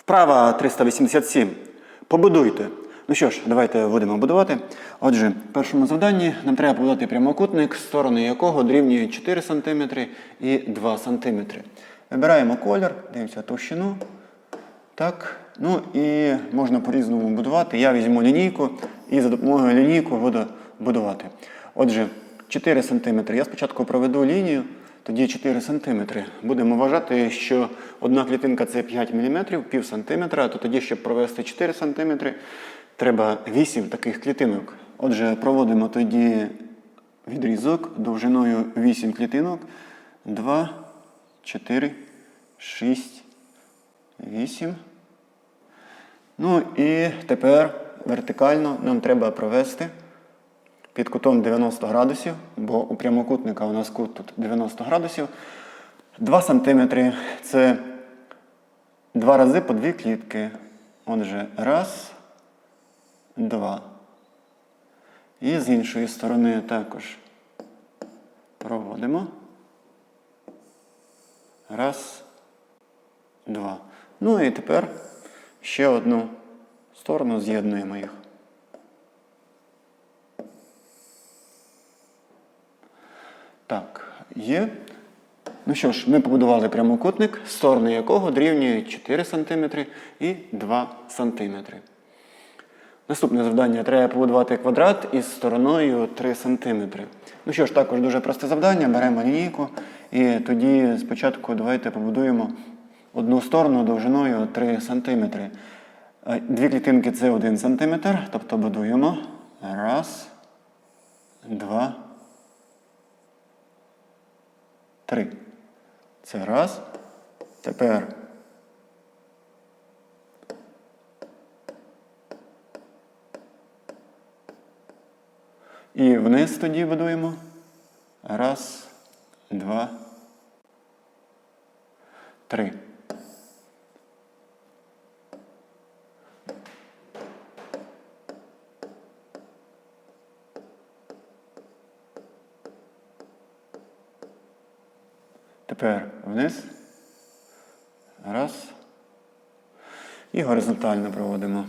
Вправа 387. Побудуйте. Ну що ж, давайте будемо будувати. Отже, в першому завданні нам треба побудувати прямокутник, сторони якого дорівнюють 4 см і 2 см. Вибираємо колір, дивимося товщину. Так. Ну і можна по-різному будувати. Я візьму лінійку і за допомогою лінійки буду будувати. Отже, 4 см. Я спочатку проведу лінію, тоді 4 см. Будемо вважати, що одна клітинка це 5 мм, пів сантиметра, то тоді, щоб провести 4 см, треба 8 таких клітинок. Отже, проводимо тоді відрізок довжиною 8 клітинок. 2, 4, 6, 8. Ну і тепер вертикально нам треба провести під кутом 90 градусів, бо у прямокутника у нас кут тут 90 градусів. 2 см це два рази по дві клітки. Отже, раз, два. І з іншої сторони також проводимо. Раз, два. Ну і тепер ще одну сторону з'єднуємо їх. Так, є. Ну що ж, ми побудували прямокутник, сторони якого дорівнюють 4 см і 2 см. Наступне завдання треба побудувати квадрат із стороною 3 см. Ну що ж, також дуже просте завдання. Беремо лінійку і тоді спочатку давайте побудуємо одну сторону довжиною 3 см. Е, Дві клітинки це 1 см, тобто будуємо. Раз, два, три. Це раз. Тепер І вниз тоді будуємо. Раз, два, три. Тепер вниз. Раз. І горизонтально проводимо.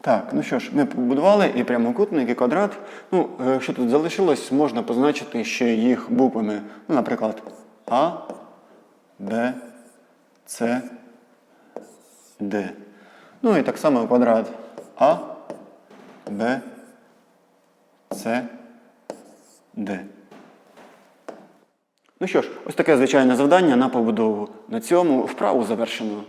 Так, ну що ж, ми побудували і прямокутник, і квадрат. Ну, е, що тут залишилось, можна позначити ще їх буквами. Ну, наприклад, А, Б, С, Д. Ну і так само квадрат А, Б, С, Д. Ну що ж, ось таке звичайне завдання на побудову. На цьому вправу завершено.